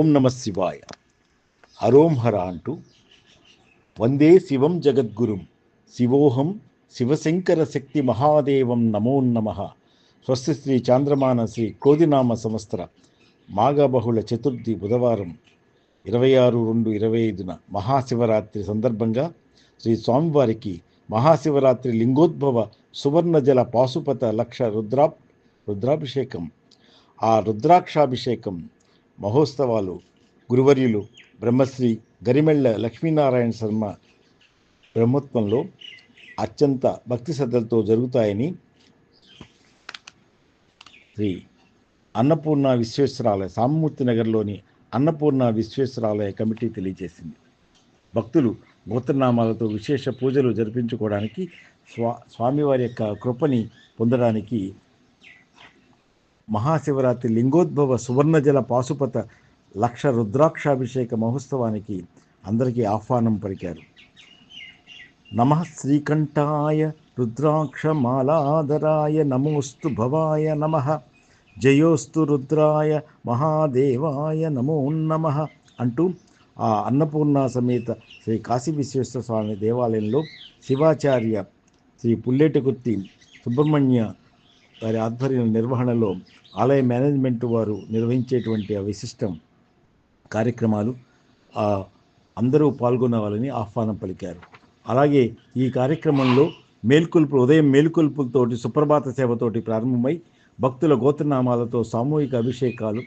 ఓం నమ శివాయ. హరోం హర అంటూ వందే శివం జగద్గురుం. శివోహం శివశంకర శక్తి మహాదేవం నమో నమ. స్వస్తి శ్రీ చాంద్రమాన శ్రీ క్రోధినామ సంవత్సర మాఘబహుళ చతుర్థి బుధవారం ఇరవై ఆరు రెండు ఇరవై ఐదున మహాశివరాత్రి సందర్భంగా శ్రీ స్వామివారికి మహాశివరాత్రి లింగోద్భవ సువర్ణజల పాశుపత లక్ష రుద్రా రుద్రాభిషేకం. ఆ రుద్రాక్షాభిషేకం మహోత్సవాలు గురువర్యులు బ్రహ్మశ్రీ గరిమెళ్ళ లక్ష్మీనారాయణ శర్మ బ్రహ్మత్వంలో అత్యంత భక్తి శ్రద్ధలతో జరుగుతాయని శ్రీ అన్నపూర్ణ విశ్వేశ్వరాలయ సామమూర్తి నగర్లోని అన్నపూర్ణ విశ్వేశ్వరాలయ కమిటీ తెలియజేసింది. భక్తులు గోత్రనామాలతో విశేష పూజలు జరిపించుకోవడానికి స్వా స్వామివారి యొక్క కృపని పొందడానికి మహాశివరాత్రి లింగోద్భవ సువర్ణజల పాశుపత లక్ష రుద్రాక్షాభిషేక మహోత్సవానికి అందరికీ ఆహ్వానం పలికారు. నమ శ్రీకంఠాయ రుద్రాక్షమాలాధరాయ నమోస్తు భవాయ నమ. జయోస్తు రుద్రాయ మహాదేవాయ నమో నమ అంటూ ఆ అన్నపూర్ణ సమేత శ్రీ కాశీ విశ్వేశ్వర స్వామి దేవాలయంలో శివాచార్య శ్రీ పుల్లేటికుర్తి సుబ్రహ్మణ్య వారి ఆధ్వర్య నిర్వహణలో ఆలయ మేనేజ్మెంట్ వారు నిర్వహించేటువంటి ఆ విశిష్టం కార్యక్రమాలు అందరూ పాల్గొనవాలని ఆహ్వానం పలికారు. అలాగే ఈ కార్యక్రమంలో మేల్కొల్పు ఉదయం మేల్కొల్పులతోటి సుప్రభాత సేవతోటి ప్రారంభమై భక్తుల గోత్రనామాలతో సామూహిక అభిషేకాలు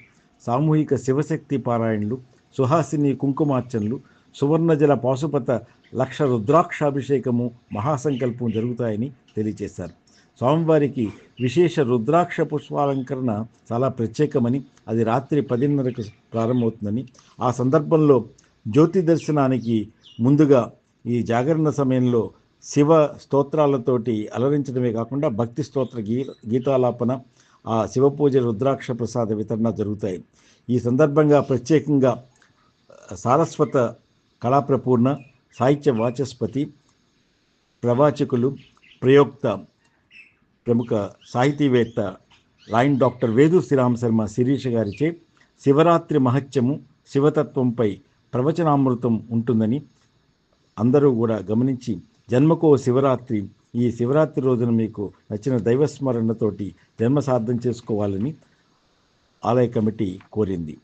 సామూహిక శివశక్తి పారాయణలు సుహాసిని కుంకుమార్చనలు సువర్ణజల పాశుపత లక్ష రుద్రాక్షాభిషేకము మహాసంకల్పం జరుగుతాయని తెలియజేశారు. స్వామివారికి విశేష రుద్రాక్ష పుష్పాలంకరణ చాలా ప్రత్యేకమని అది రాత్రి పదిన్నరకు ప్రారంభమవుతుందని. ఆ సందర్భంలో జ్యోతి దర్శనానికి ముందుగా ఈ జాగరణ సమయంలో శివ స్తోత్రాలతోటి అలరించడమే కాకుండా భక్తి స్తోత్ర గీ గీతాలాపన ఆ శివ పూజ రుద్రాక్ష ప్రసాద వితరణ జరుగుతాయి. ఈ సందర్భంగా ప్రత్యేకంగా సారస్వత కళాప్రపూర్ణ సాహిత్య వాచస్పతి ప్రవాచకులు ప్రయోక్త ప్రముఖ సాహితీవేత్త రాయన్ డాక్టర్ వేదు శ్రీరామ శర్మ శిరీష గారిచే శివరాత్రి మహత్యము శివతత్వంపై ప్రవచనామృతం ఉంటుందని అందరూ కూడా గమనించి జన్మకో శివరాత్రి ఈ శివరాత్రి రోజున మీకు నచ్చిన దైవస్మరణతోటి జన్మ సార్థం చేసుకోవాలని ఆలయ కమిటీ కోరింది.